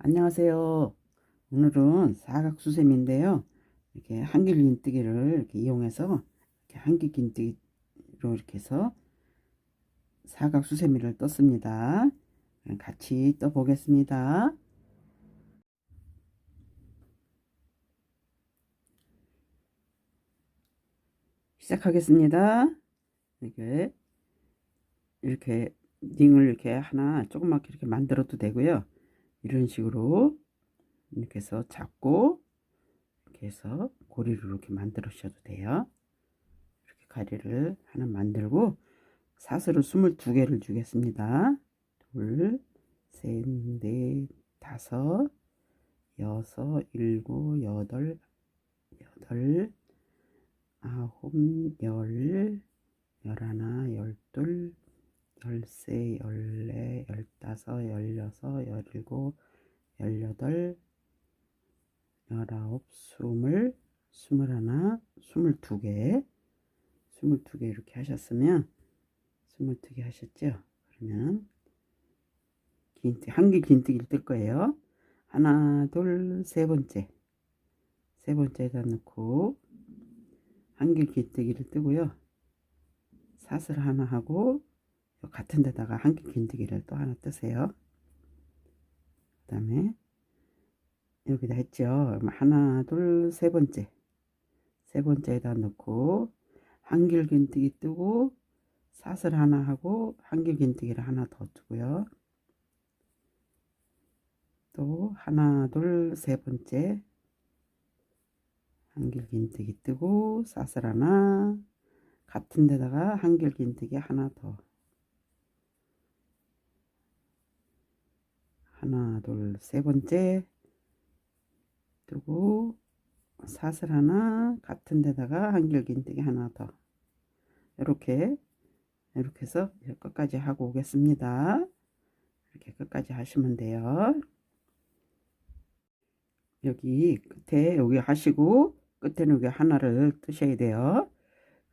안녕하세요. 오늘은 사각수세미인데요. 이렇게 한길 긴뜨기를 이렇게 이용해서 이렇게 한길 긴뜨기로 이렇게 해서 사각수세미를 떴습니다. 같이 떠보겠습니다. 시작하겠습니다. 이렇게 이렇게 링을 이렇게 하나 조그맣게 이렇게 만들어도 되고요. 이런 식으로 이렇게 해서 잡고 이렇게 해서 고리를 이렇게 만들으셔도 돼요. 이렇게 가리를 하나 만들고 사슬을 22개를 주겠습니다. 둘, 셋, 넷, 다섯, 여섯, 일곱, 여덟, 여덟, 아홉, 열, 열하나, 열세, 열네, 열다섯, 열여섯, 열일곱, 열여덟, 열아홉, 스물, 스물하나, 스물두 개, 스물두 개 이렇게 하셨으면 스물두 개 하셨죠? 그러면 긴뜨 한길 긴뜨기를 뜰 거예요. 하나, 둘, 세 번째, 세 번째에다 넣고 한길 긴뜨기를 뜨고요. 사슬 하나 하고 같은 데다가 한길 긴뜨기를 또 하나 뜨세요. 그 다음에 여기다 했죠. 하나, 둘, 세 번째. 세 번째에다 넣고 한길 긴뜨기 뜨고 사슬 하나 하고 한길 긴뜨기를 하나 더 뜨고요. 또 하나, 둘, 세 번째 한길 긴뜨기 뜨고 사슬 하나 같은 데다가 한길 긴뜨기 하나 더 하나 둘 세 번째. 뜨고 사슬 하나 같은 데다가 한길 긴뜨기 하나 더. 이렇게 이렇게 해서 끝까지 하고 오겠습니다. 이렇게 끝까지 하시면 돼요. 여기 끝에 여기 하시고 끝에는 여기 하나를 뜨셔야 돼요.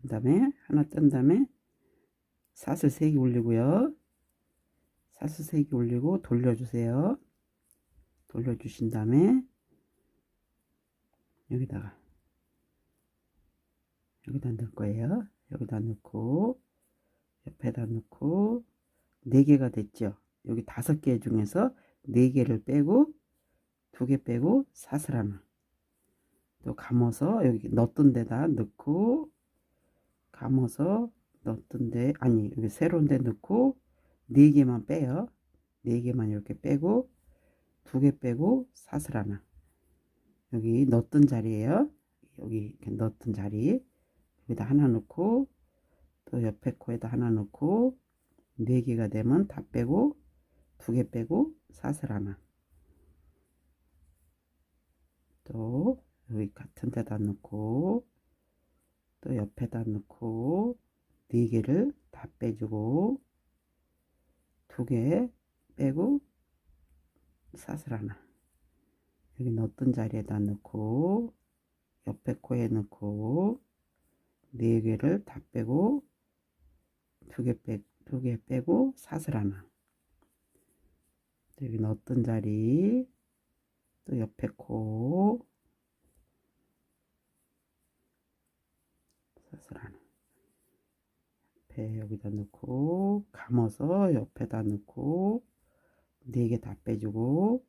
그 다음에 하나 뜬 다음에 사슬 3개 올리고요 사슬 3개 올리고 돌려주세요. 돌려주신 다음에 여기다가 여기다 넣을 거예요. 여기다 넣고 옆에다 넣고 4개가 됐죠. 여기 5개 중에서 4개를 빼고 2개 빼고 사슬 하나 또 감아서 여기 넣었던 데다 넣고 감아서 넣었던 데 아니 여기 새로운 데 넣고 4개만 빼요. 4개만 이렇게 빼고 2개 빼고 사슬 하나. 여기 넣었던 자리에요. 여기 이렇게 넣었던 자리. 여기다 하나 넣고 또 옆에 코에다 하나 넣고 4개가 되면 다 빼고 2개 빼고 사슬 하나. 또 여기 같은 데다 넣고 또 옆에다 넣고 4개를 다 빼주고 두 개 빼고 사슬 하나. 여기 넣었던 자리에다 넣고 옆에 코에 넣고 네 개를 다 빼고 두 개 빼, 두 개 빼고 사슬 하나. 여기 넣었던 자리 또 옆에 코. 사슬 하나 옆에 여기다 넣고 감아서 옆에다 넣고 네 개 다 빼주고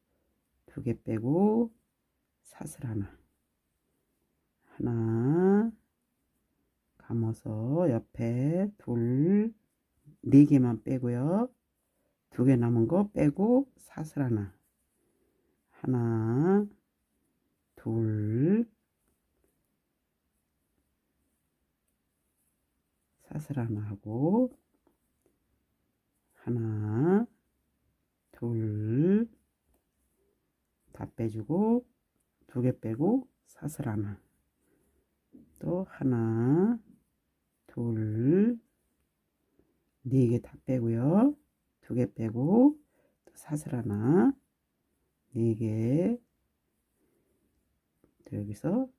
두 개 빼고 사슬 하나 하나 감아서 옆에 둘 네 개만 빼고요. 두 개 남은 거 빼고 사슬 하나 하나 둘 사슬 하나 하고 하나 둘 다 빼주고 두 개 빼고 사슬 하나. 또 하나 둘 네 개 다 빼고요. 두 개 빼고 또 사슬 하나. 네개. 여기서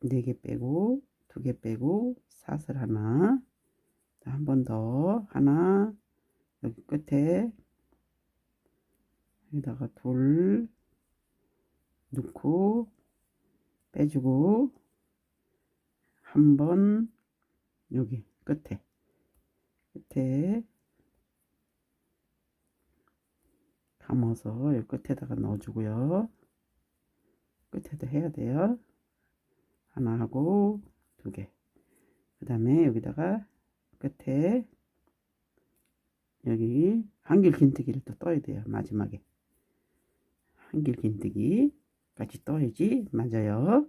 네 개 빼고 두 개 빼고 사슬 하나 한 번 더 하나 여기 끝에 여기다가 둘 넣고 빼주고 한 번 여기 끝에 끝에 감아서 이 끝에다가 넣어주고요. 끝에도 해야 돼요. 하나 하고 두 개. 그 다음에 여기다가 끝에 여기 한길 긴뜨기를 또 떠야 돼요. 마지막에 한길 긴뜨기까지 떠야지 맞아요.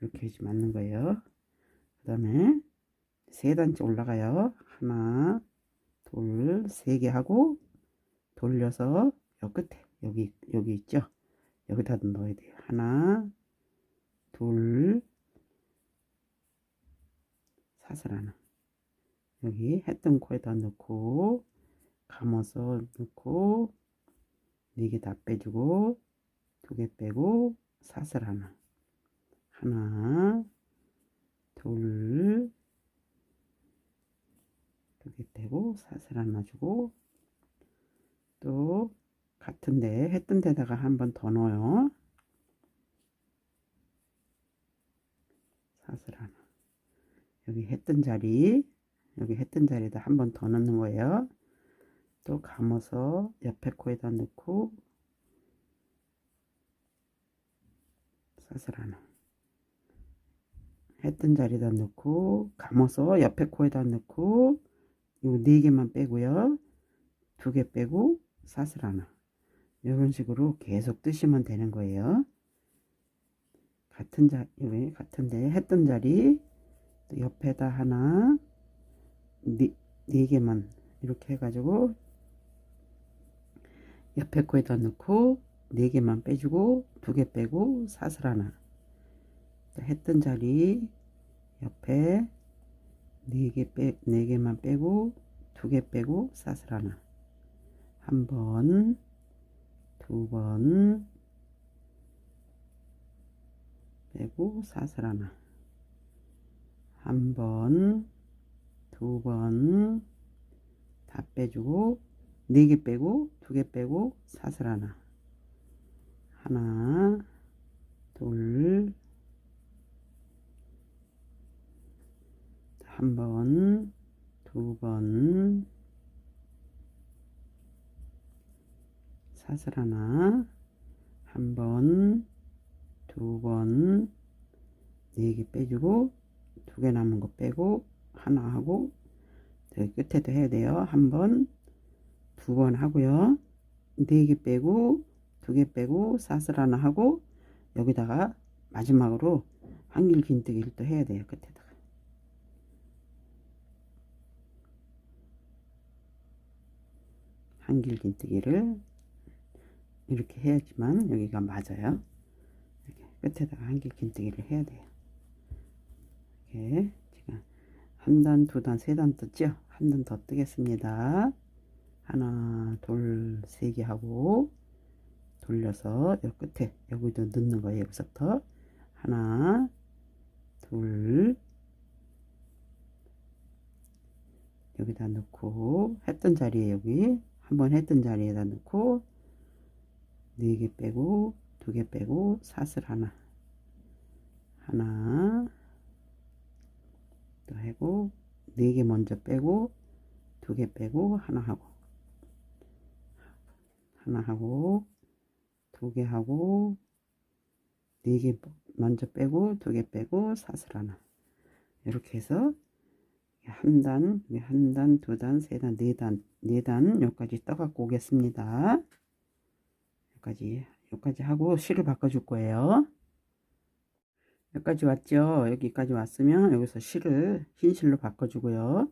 이렇게 해지 맞는 거예요. 그 다음에 세 단째 올라가요. 하나, 둘, 세개 하고 돌려서 요 끝에 여기 여기 있죠. 여기다 넣어야 돼요. 하나, 둘, 사슬 하나. 여기 했던 코에다 넣고 감아서 넣고 네개다 빼주고 두개 빼고 사슬 하나. 하나, 둘, 두개 빼고 사슬 하나 주고 또 같은데 했던 데다가 한 번 더 넣어요. 사슬 하나. 여기 했던 자리, 여기 했던 자리에다 한 번 더 넣는 거예요. 또 감아서 옆에 코에다 넣고 사슬 하나. 했던 자리에다 넣고 감아서 옆에 코에다 넣고 요 네 개만 빼고요. 두 개 빼고 사슬 하나. 이런 식으로 계속 뜨시면 되는 거예요. 같은 자, 여기 같은데 했던 자리 또 옆에다 하나 네, 네 개만 이렇게 해가지고 옆에 코에다 넣고 네 개만 빼주고 두 개 빼고 사슬 하나 또 했던 자리 옆에 네개 빼, 네 개만 빼고 두 개 빼고 사슬 하나 한 번, 두 번, 빼고 사슬 하나. 한 번, 두 번, 다 빼주고, 네 개 빼고, 두 개 빼고, 사슬 하나. 하나, 둘, 한 번, 두 번, 사슬 하나, 한 번, 두 번, 네 개 빼주고, 두 개 남은 거 빼고, 하나 하고, 여기 끝에도 해야 돼요. 한 번, 두 번 하고요. 네 개 빼고, 두 개 빼고, 사슬 하나 하고, 여기다가 마지막으로 한길 긴뜨기를 또 해야 돼요. 끝에다가. 한길 긴뜨기를 이렇게 해야지만 여기가 맞아요. 이렇게 끝에다가 한길 긴뜨기를 해야 돼요. 이렇게 한 단, 두 단, 세 단 떴죠? 한 단 더 뜨겠습니다. 하나, 둘, 세 개 하고 돌려서 여 끝에 여기도 넣는 거예요. 여기서부터 하나, 둘, 여기다 넣고 했던 자리에 여기 한번 했던 자리에다 넣고 네 개 빼고 두 개 빼고 사슬 하나 하나 또 하고 네개 먼저 빼고 두개 빼고 하나 하고 하나 하고 두개 하고 네개 먼저 빼고 두개 빼고 사슬 하나 이렇게 해서 한 단, 한 단, 두 단, 세 단, 네 단, 네 단, 여기까지 떠갖고 오겠습니다. 여기까지, 여기까지 하고 실을 바꿔줄 거예요. 여기까지 왔죠? 여기까지 왔으면 여기서 실을 흰 실로 바꿔주고요.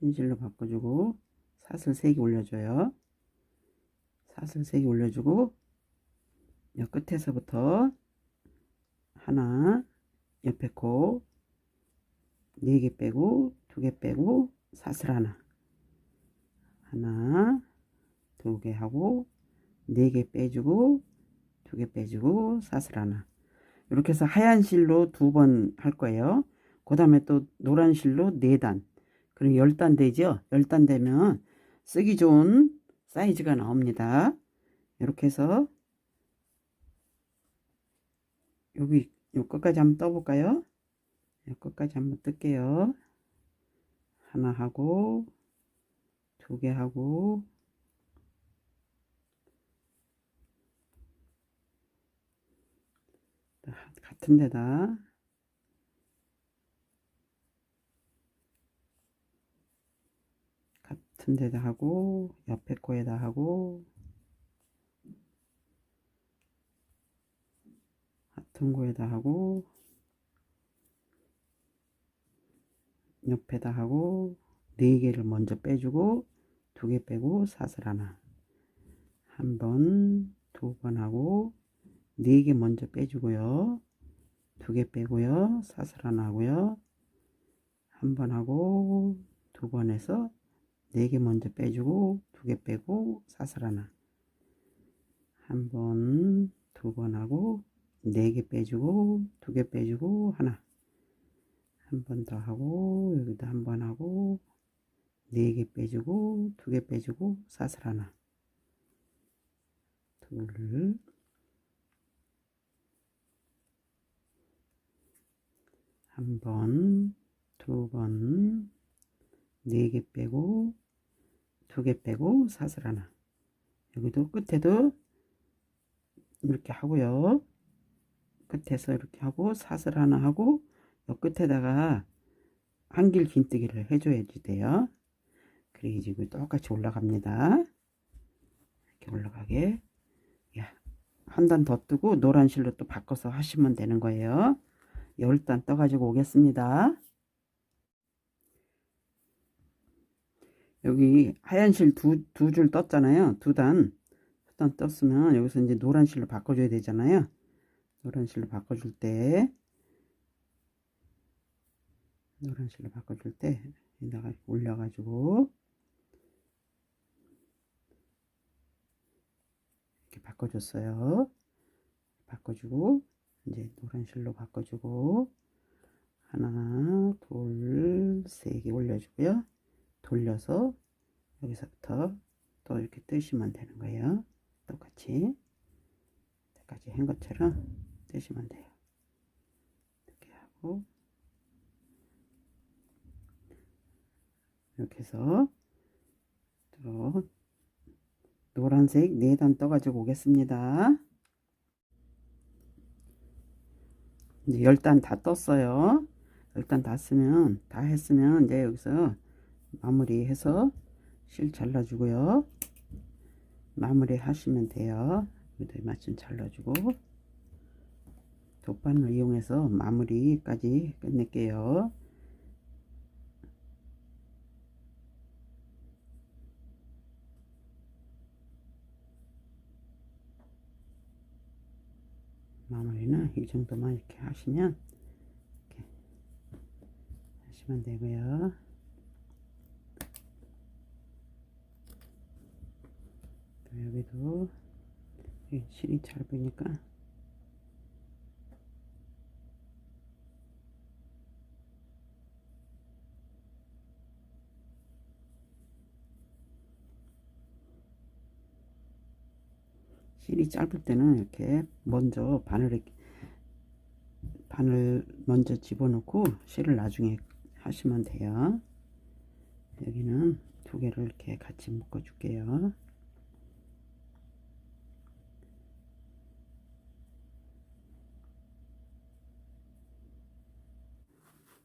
흰 실로 바꿔주고 사슬 3개 올려줘요. 사슬 3개 올려주고 여 끝에서부터 하나 옆에 코네개 빼고 두개 빼고 사슬 하나 하나 두개 하고 네개 빼주고 두개 빼주고 사슬 하나 이렇게 해서 하얀 실로 두 번 할 거예요 그 다음에 또 노란 실로 네단 그럼 열 단 되죠 열 단 되면 쓰기 좋은 사이즈가 나옵니다 이렇게 해서 여기 요 끝까지 한번 떠볼까요? 요 끝까지 한번 뜰게요. 하나 하고 두 개 하고 같은 데다 같은 데다 하고 옆에 거에다 하고 같은 거에다 하고 옆에다 하고 네 개를 먼저 빼주고 두 개 빼고 사슬 하나 한 번, 두 번 하고 네 개 먼저 빼주고요. 두 개 빼고요. 사슬 하나 하고요. 한 번 하고 두 번 해서 네 개 먼저 빼주고 두 개 빼고 사슬 하나 한 번, 두 번 하고 네 개 빼주고 두 개 빼주고 하나 한 번 더 하고 여기도 한 번 하고 네 개 빼주고 두 개 빼주고 사슬 하나 둘 한 번, 두 번, 네 개 빼고, 두 개 빼고, 사슬 하나. 여기도 끝에도 이렇게 하고요. 끝에서 이렇게 하고, 사슬 하나 하고, 요 끝에다가 한길 긴뜨기를 해줘야지 돼요. 그래가지고 똑같이 올라갑니다. 이렇게 올라가게. 한단 더 뜨고 노란 실로 또 바꿔서 하시면 되는 거예요. 열단 떠가지고 오겠습니다. 여기 하얀 실 두 두 줄 떴잖아요. 두 단. 두 단 떴으면 여기서 이제 노란 실로 바꿔줘야 되잖아요. 노란 실로 바꿔줄 때 노란 실로 바꿔줄 때 여기다가 올려가지고 이렇게 바꿔줬어요. 바꿔주고 이제 노란 실로 바꿔주고 하나 둘세 개 올려주고요. 돌려서 여기서부터 또 이렇게 뜨시면 되는 거예요. 똑같이 똑같이 한 것처럼 뜨시면 돼요. 이렇게 하고 이렇게 해서 또 노란색 4단 떠가지고 오겠습니다. 이제 10단 다 떴어요. 10단 다 쓰면, 다 했으면 이제 여기서 마무리해서 실 잘라주고요. 마무리 하시면 돼요. 여기도 마침 잘라주고 돗바늘 이용해서 마무리까지 끝낼게요. 마무리는 이 정도만 이렇게 하시면 이렇게 하시면 되고요. 또 여기도 실이 잘 보니까 실이 짧을 때는 이렇게 먼저 바늘에 바늘 먼저 집어넣고 실을 나중에 하시면 돼요. 여기는 두 개를 이렇게 같이 묶어 줄게요.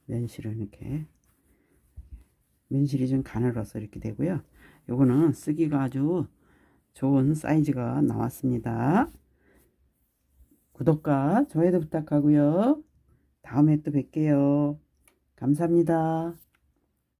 면실을 이렇게 면실이 좀 가늘어서 이렇게 되고요. 요거는 쓰기가 아주 좋은 사이즈가 나왔습니다. 구독과 좋아요도 부탁하고요. 다음에 또 뵐게요. 감사합니다.